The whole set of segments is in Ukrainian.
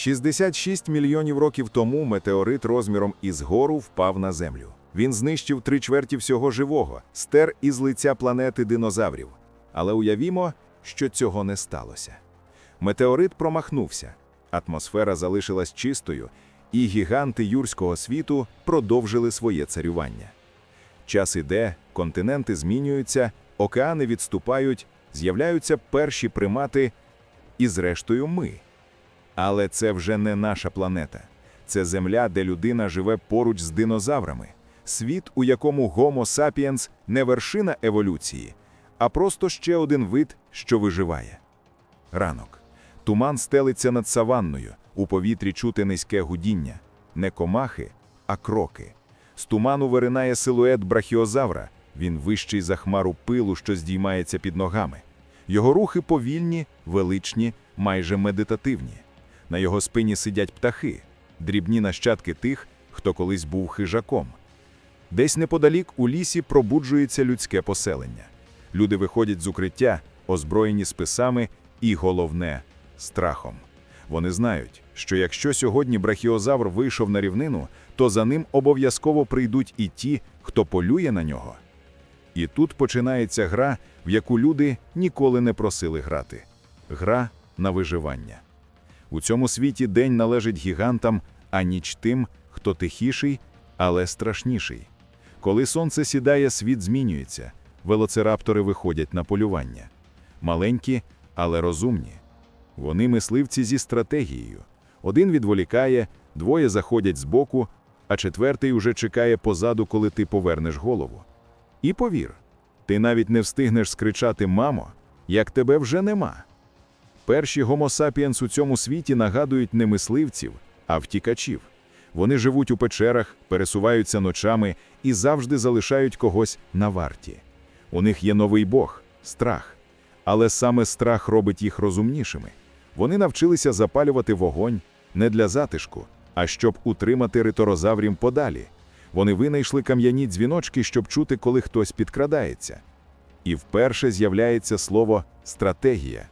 66 мільйонів років тому метеорит розміром із гору впав на землю. Він знищив три чверті всього живого, стер із лиця планети динозаврів. Але уявімо, що цього не сталося. Метеорит промахнувся, атмосфера залишилась чистою, і гіганти юрського світу продовжили своє царювання. Час іде, континенти змінюються, океани відступають, з'являються перші примати, і зрештою ми. Але це вже не наша планета. Це земля, де людина живе поруч з динозаврами, світ, у якому Homo sapiens не вершина еволюції, а просто ще один вид, що виживає. Ранок. Туман стелиться над саванною, у повітрі чути низьке гудіння. Не комахи, а кроки. З туману виринає силует брахіозавра. Він вищий за хмару пилу, що здіймається під ногами. Його рухи повільні, величні, майже медитативні. На його спині сидять птахи, дрібні нащадки тих, хто колись був хижаком. Десь неподалік у лісі пробуджується людське поселення. Люди виходять з укриття, озброєні списами і, головне, страхом. Вони знають, що якщо сьогодні брахіозавр вийшов на рівнину, то за ним обов'язково прийдуть і ті, хто полює на нього. І тут починається гра, в яку люди ніколи не просили грати гра на виживання. У цьому світі день належить гігантам, а ніч тим, хто тихіший, але страшніший. Коли сонце сідає, світ змінюється, велоцираптори виходять на полювання. Маленькі, але розумні. Вони мисливці зі стратегією. Один відволікає, двоє заходять збоку, а четвертий уже чекає позаду, коли ти повернеш голову. І повір, ти навіть не встигнеш скричати Мамо, як тебе вже нема. Перші сапіенс у цьому світі нагадують не мисливців, а втікачів. Вони живуть у печерах, пересуваються ночами і завжди залишають когось на варті. У них є новий Бог страх. Але саме страх робить їх розумнішими. Вони навчилися запалювати вогонь не для затишку, а щоб утримати риторозаврів подалі. Вони винайшли кам'яні дзвіночки, щоб чути, коли хтось підкрадається. І вперше з'являється слово стратегія.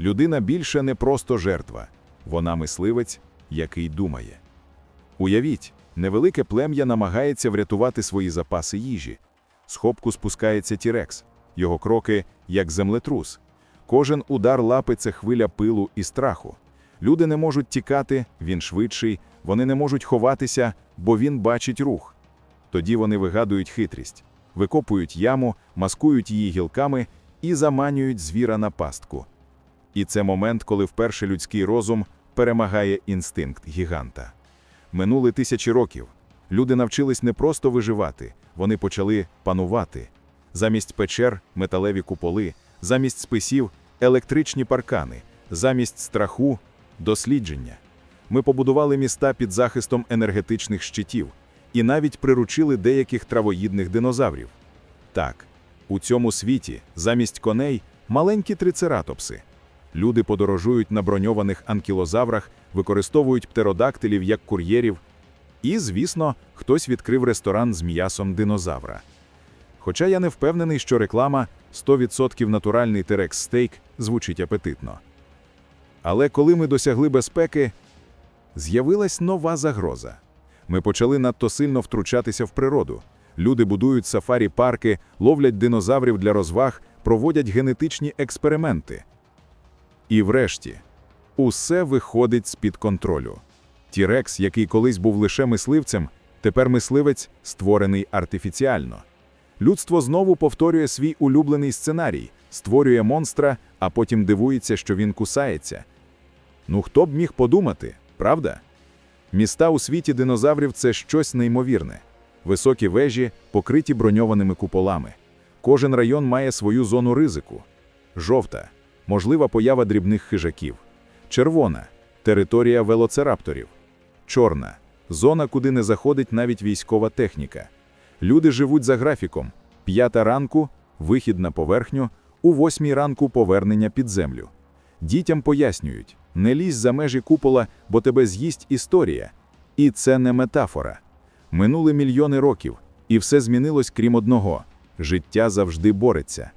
Людина більше не просто жертва, вона мисливець, який думає. Уявіть, невелике плем'я намагається врятувати свої запаси їжі. З хопку спускається тірекс, його кроки як землетрус. Кожен удар лапи це хвиля пилу і страху. Люди не можуть тікати, він швидший, вони не можуть ховатися, бо він бачить рух. Тоді вони вигадують хитрість, викопують яму, маскують її гілками і заманюють звіра на пастку. І це момент, коли вперше людський розум перемагає інстинкт гіганта. Минули тисячі років. Люди навчились не просто виживати, вони почали панувати. Замість печер металеві куполи, замість списів електричні паркани, замість страху дослідження. Ми побудували міста під захистом енергетичних щитів і навіть приручили деяких травоїдних динозаврів. Так, у цьому світі замість коней маленькі трицератопси. Люди подорожують на броньованих анкілозаврах, використовують птеродактилів як кур'єрів. І, звісно, хтось відкрив ресторан з м'ясом динозавра. Хоча я не впевнений, що реклама 100% натуральний терекс стейк звучить апетитно. Але коли ми досягли безпеки, з'явилась нова загроза. Ми почали надто сильно втручатися в природу. Люди будують сафарі-парки, ловлять динозаврів для розваг, проводять генетичні експерименти. І врешті, усе виходить з-під контролю. Тірекс, який колись був лише мисливцем, тепер мисливець, створений артифіціально. Людство знову повторює свій улюблений сценарій, створює монстра, а потім дивується, що він кусається. Ну хто б міг подумати, правда? Міста у світі динозаврів це щось неймовірне. Високі вежі, покриті броньованими куполами. Кожен район має свою зону ризику. Жовта можлива поява дрібних хижаків. Червона територія велоцирапторів. Чорна зона, куди не заходить навіть військова техніка. Люди живуть за графіком: п'ята ранку вихід на поверхню, у восьмій ранку повернення під землю. Дітям пояснюють: не лізь за межі купола, бо тебе з'їсть історія. І це не метафора. Минули мільйони років, і все змінилось крім одного: життя завжди бореться.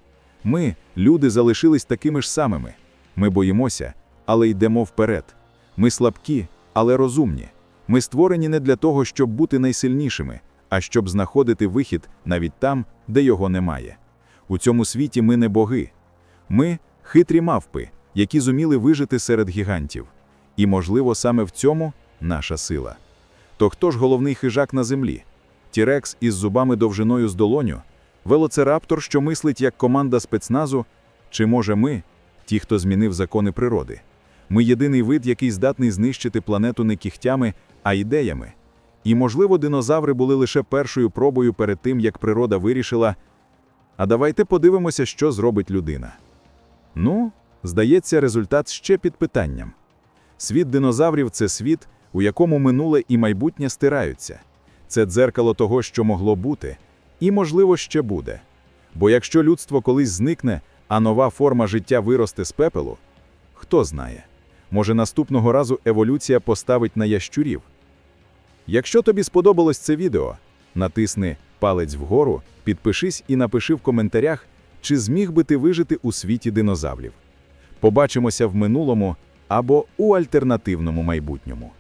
Ми, люди, залишились такими ж самими. Ми боїмося, але йдемо вперед. Ми слабкі, але розумні. Ми створені не для того, щоб бути найсильнішими, а щоб знаходити вихід навіть там, де його немає. У цьому світі ми не боги. Ми хитрі мавпи, які зуміли вижити серед гігантів. І, можливо, саме в цьому наша сила. То хто ж головний хижак на землі? Тірекс із зубами довжиною з долоню? Велоцираптор, що мислить як команда спецназу? Чи може ми, ті, хто змінив закони природи? Ми єдиний вид, який здатний знищити планету не кігтями, а ідеями. І, можливо, динозаври були лише першою пробою перед тим, як природа вирішила. А давайте подивимося, що зробить людина. Ну, здається, результат ще під питанням. Світ динозаврів це світ, у якому минуле і майбутнє стираються. Це дзеркало того, що могло бути, і, можливо, ще буде. Бо якщо людство колись зникне, а нова форма життя виросте з пепелу, хто знає, може наступного разу еволюція поставить на ящурів. Якщо тобі сподобалось це відео, натисни палець вгору, підпишись і напиши в коментарях, чи зміг би ти вижити у світі динозаврів. Побачимося в минулому або у альтернативному майбутньому.